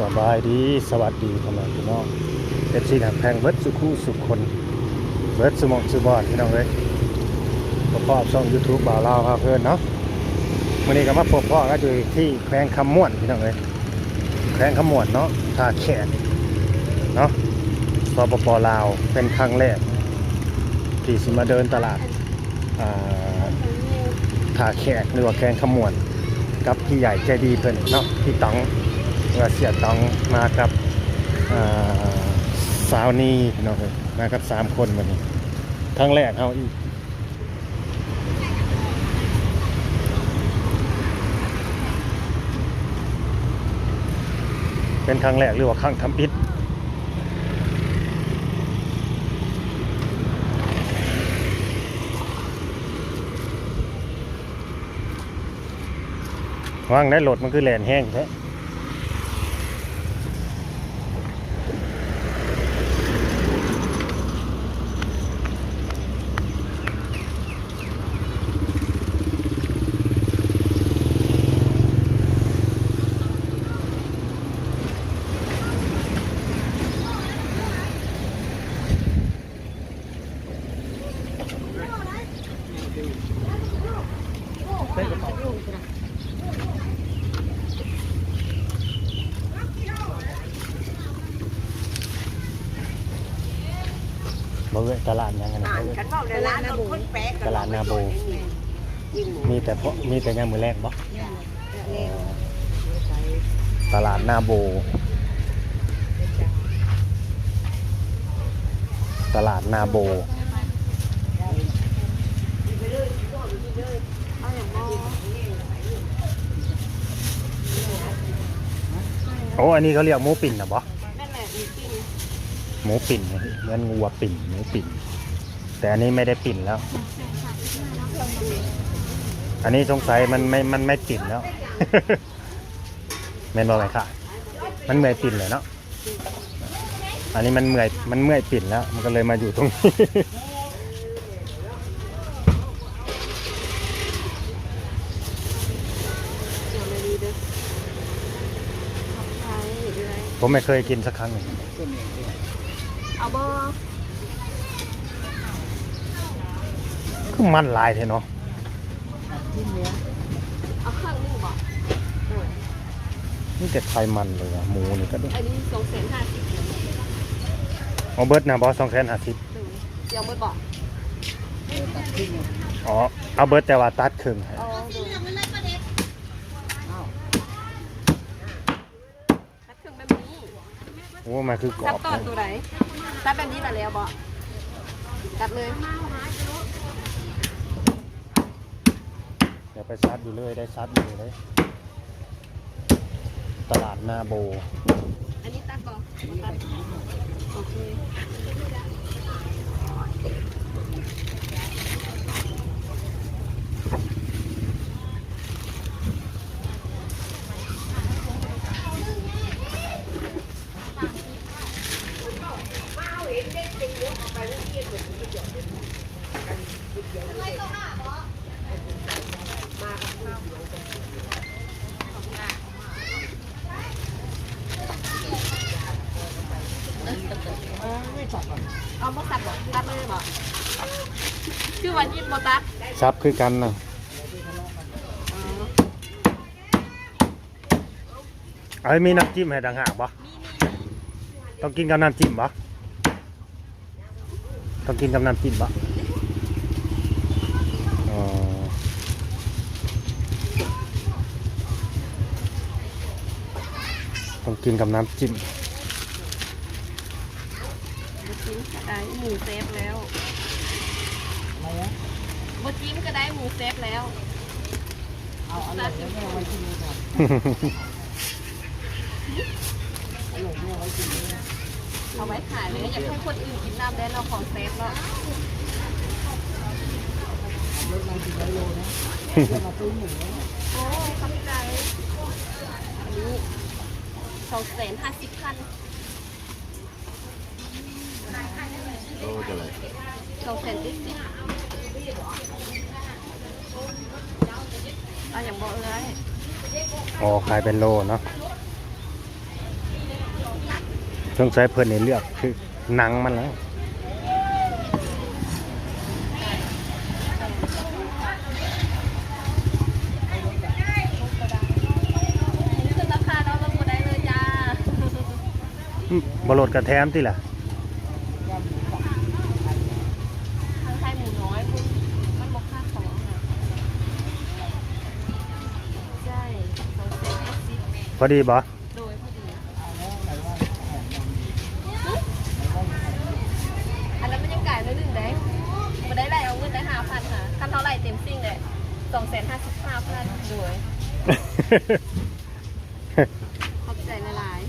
สบายดีสวัสดีพ่อแม่พี่น้องเอฟซีหักแพงเบิร์ดสุคู่สุขคนเบิร์ดสมองสุบอนพี่น้องเลยประกอบช่องยูทูบบ่าวลาวพาเพื่อนเนาะวันนี้ก็มาพบพ่อก็อยู่ที่แขวงคำม่วนพี่น้องเลยแขวงคำม่วนเนาะท่าแขกเนาะสปปลาวเป็นครั้งแรกที่สิมาเดินตลาดอ่าท่าแขกหรือว่าแขวงคำม่วนกับพี่ใหญ่ใจดีเพิ่นเนาะพี่ต๋อง ว่าเสียตองมากับสาวนีเนาะเพิ่นมากับสามคนวันนี้ครั้งแรกเขาอีกเป็นครั้งแรกหรือว่าครั้งทำอิฐว่างได้โหลดมันคือแลนแห้งแท้ ตลาดยังไงนะอ่านกันว่าในร้านเราคนแปะตลาดนาโบยิ่งหมูมีแต่เพราะมีแต่ยามมือแรกบ่ตลาดนาโบ ตลาดนาโบ โอ้ อันนี้เขาเรียกหมูปิ่นนะบ่นั่นแหละมีปิ้ง หมูปิ่นนะเหมือนงัวปิ่นหมูปิ่น แต่อันนี้ไม่ได้ปิ่นแล้ว อันนี้สงสัยมันไม่มันไม่ปิ่นแล้ว แม่นบอกไหมค่ะ มันเมื่อยปิ่นเลยเนาะอันนี้มันเมื่อยมันเมื่อยปิ่นแล้ว มันก็เลยมาอยู่ตรงนี้เดี๋ยวมาดีเด้อขอบใจเลยผมไม่เคยกินสักครั้งหนึ่ง เอาบ่คือมันหลายเทเนาะเอาเครื่องนึงบ่นี่แต่ไขมันเลยอะหมูนี่ก็ด้วยอันนี้สองแสนห้าสิบเอาเบิร์ดนะบอสสองแสนห้าสิบหนึ่งเดี๋ยวไม่บอกอ๋อเอาเบิร์ดแต่ว่าตัดครึ่งให้เอาดูตัดเครื่องแบบนี้โอ้มันคือกรตัอดบต่อตัวไหน ตัดแบบนี้แต่แล้วบ่ตัดเลย เดี๋ยวไปซัดอยู่เลยได้ซัดอยู่เลย ตลาดนาโบ อันนี้ตัดบ่บ่ตัดโอเค เอาบ่ตัดบ่ตัดเลยบ่คือวันยินบ่ตัดซับคือกันนะอ๋อเอาให้มีน้ำจิ้มให้ดังหากปะต้องกินกับน้ำจิ้มปะต้องกินกับน้ำจิ้มปะอ๋อต้องกินกับน้ำจิ้มบ จิ้มก็ได้หมูเซฟแล้วบจิ้มก็ได้หมูเซฟแล้ว เอาเอาเลยเอาไว้ที่นี่ก่อนเอาไว้ขายเลยอยากให้คนอื่นกินน้ำได้เราของเซฟแล้วโอ้ขอบใจอันนี้สองแสนห้าสิบพัน สองแสนสิบสิบเอาอย่างบอกเลยอ๋อขายเป็นโลเนาะสงสัยเพิ่นนี่เลือกคือหนังมันแล้วขึ้นราคาเนาะลงมาได้เลยจ้าอืมบโลดกระแทมที่ล่ะ พอดีบ่โดยพอดีอันนั้นมันยังไก่เลยหนึ่งได้มาได้ไรเอาเงินได้ห้าพันค่ะคันเท่าไหร่เต็มซิ่งเลยสองแสนห้าสิบห้าพันโดยขอบใจละลาย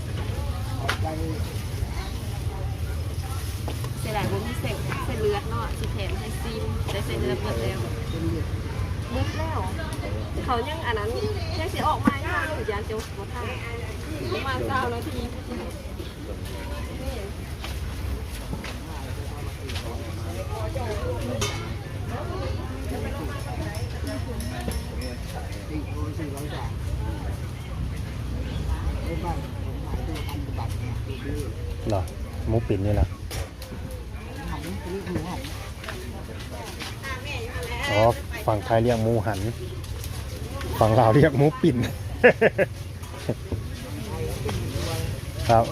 เสียดายบุญที่เสกเส้นเลือดเนาะสิแถมให้ซิมได้เส้นเลือดหมดแล้ว หมดแล้ว เขายังอันนั้นยังสิออกมาย่างอยู่ยานเจียวหัวท่าประมาณเก้านาทีนี่เหรอหมูปิ่นนี่แหละอ๋อ ฝั่งไทยเรียกหมูหัน ฝั่งลาวเรียกหมูปิ่น ครับ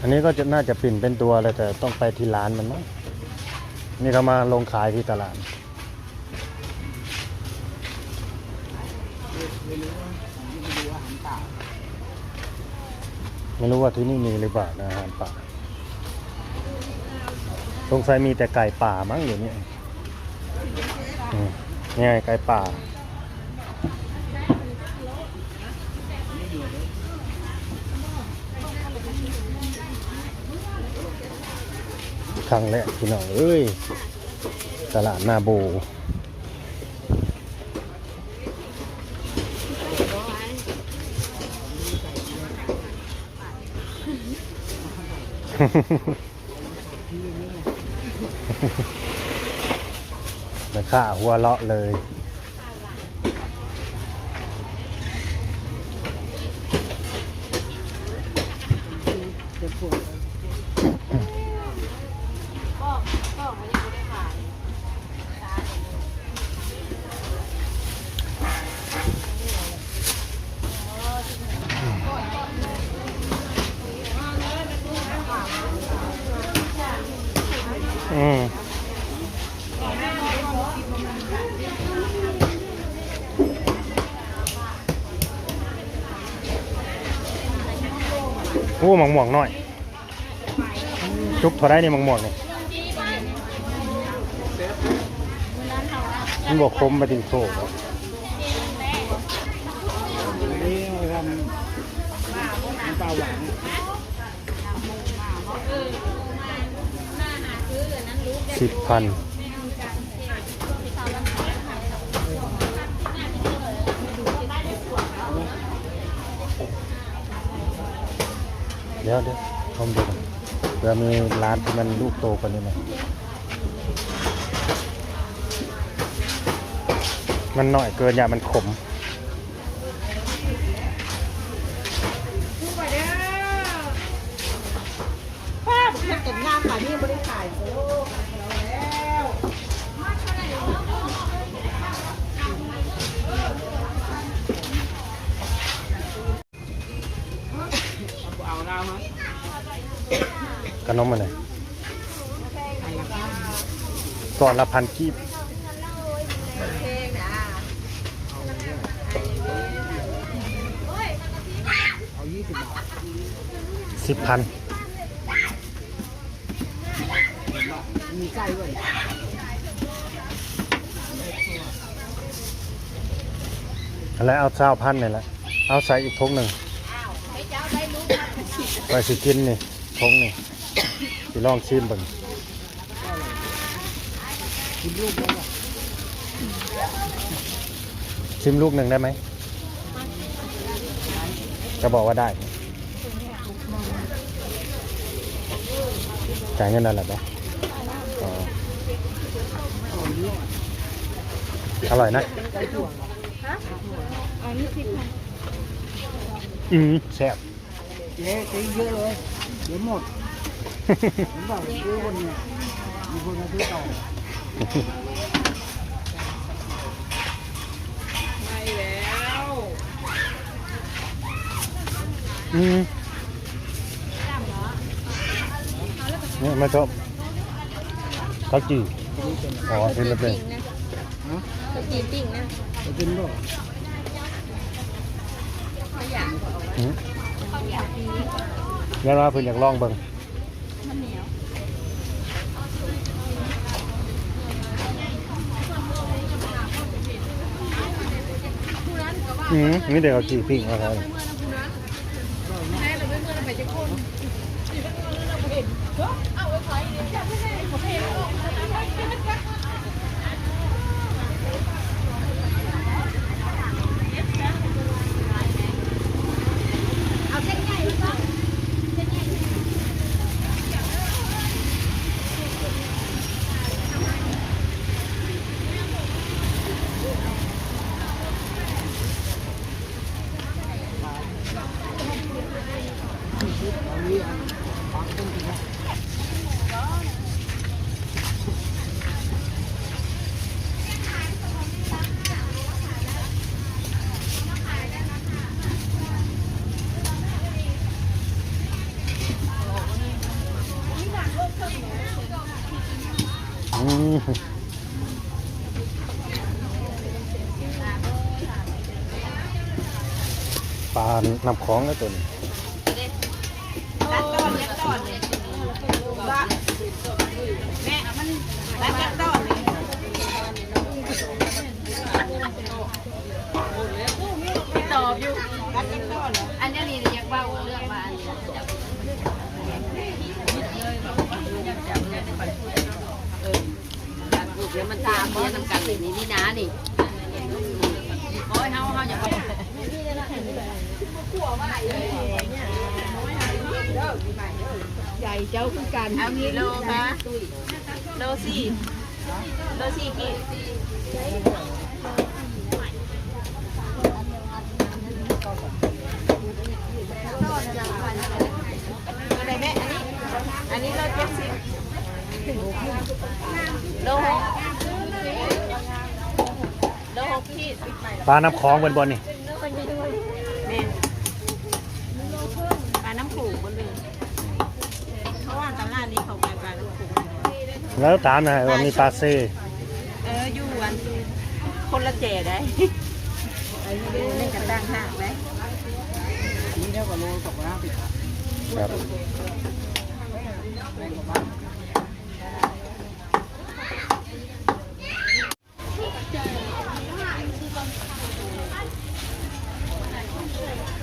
อันนี้ก็จะน่าจะปิ่นเป็นตัวเลยแต่ต้องไปที่ร้านมันมั้งนี่เขามาลงขายที่ตลาดไม่รู้ว่าที่นี่มีหรือเปล่านะอาหารป่า สงสัยมีแต่ไก่ป่ามั้งเดี๋ยวนี้อืมนี่ไงไก่ป่า ครั้งแรกพี่น้องเอ้ย ตลาดนาโบมั นข่าหัวเลาะเลยก็ก็มันยังไม่ได้ขาย อืม โอ้หมองหมองหน่อย จุบเท่าไรนี่หมองหมองนี่มันบอกคมมาถึงโซ่บ่นี่เราทำปลาหวานสิบพัน เดี๋ยวเดี๋ยวชมดูกันเผื่อมีร้านที่มันลูกโตกว่านี้ไหมมันหน่อยเกินอย่ามันขม ป้าผมอยากเก็บงามค่ะนี่ไม่ได้ขายโอ้แล้ว เอาเราฮะ ข นมอะไรก่อนละพันกีบสิบพันมีไส้ด้วยอะไรเอาเช้าพันนี่แหละ เอาใส่อีกทงหนึ่งได้รู้ไปสิกินนี่ทงนี่ สิลองชิมเบิ่งกินลูกชิมลูกหนึ่งได้ไหมจะบอกว่าได้จ่ายเงินอะไรปะอ๋อร่อยนะอืมแซ่บเจ๊ตีเยอะเลยเดี๋ยวหมด อกซื้อคนเนี่ยมีคนมาซื้อต่อไม่แล้วอืมเนี่ยมาชอบข้าวจี่อ๋อเป็นแบบนี้ฮะก็จีปิ้งนะไปกินบ่เขาอยากอืมเขาอยากดีแล้วว่าเพิ่นอยากลองเบิ่ง มันเหนียว อืมนี่เดี๋ยวเอาจีพิงมาครับ แม่เราไม่เมื่อเราไปจะคน อืมปลา น้ำของแล้วตัวนี้ รัดต้อนรัดต้อนเลยแม่มันรัดต้อนเลยตอบอยู่รัดต้อนอันนี้นี่อยากเบาเรื่องว่าอันนี้เออการปลูกเดี๋ยวมันตามเรียนนำกันเลยนี่นี่นะนี่โอ้ยเฮาเฮาอย่าไป ใหญ่เจ้าคือกันเอากี่โลคะโลสี่โลสี่กี่อะไรแม่อันนี้ อันนี้โลเจ็ดสิบโลหกโลหกขีดปลาน้ำของบนบนนี่ แม่ปลาน้ำผูกบนเรือเพราะว่าตลาดนี้เขาขายปลาน้ำผูก แล้วถามหน่อยว่ามีปลาเซ่เอออยู่อันคนละเจได้ไอ้นี่เล่นกันตั้งห้างไหมนี่เท่ากับโลสองร้อยห้าสิบครับ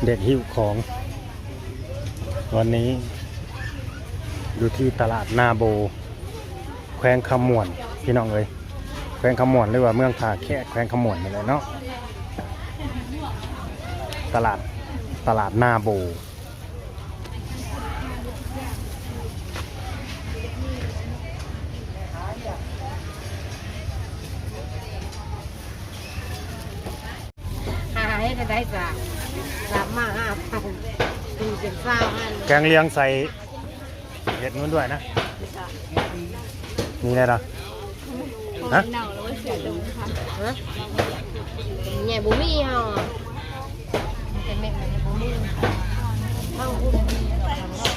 เด็กหิวของ วันนี้ อยู่ที่ตลาดนาโบ แขวงขมวนพี่น้องเอ้ยแขวงขมวนหรือว่าเมืองท่าแค่แขวงขมวนนี่แหละเนาะตลาดตลาดนาโบหาให้ได้จ้ะสามมาห้าพันตีเป็นเศร้าอันแกงเลียงใส่เห็ดนู้นด้วยนะ นี่ไงล่ะฮะเน่าแล้วก็เสียดงค่ะฮะเนี่ยบุมี่เฮาอะเป็นเม็ดมันบุมี่เฮาบุมี่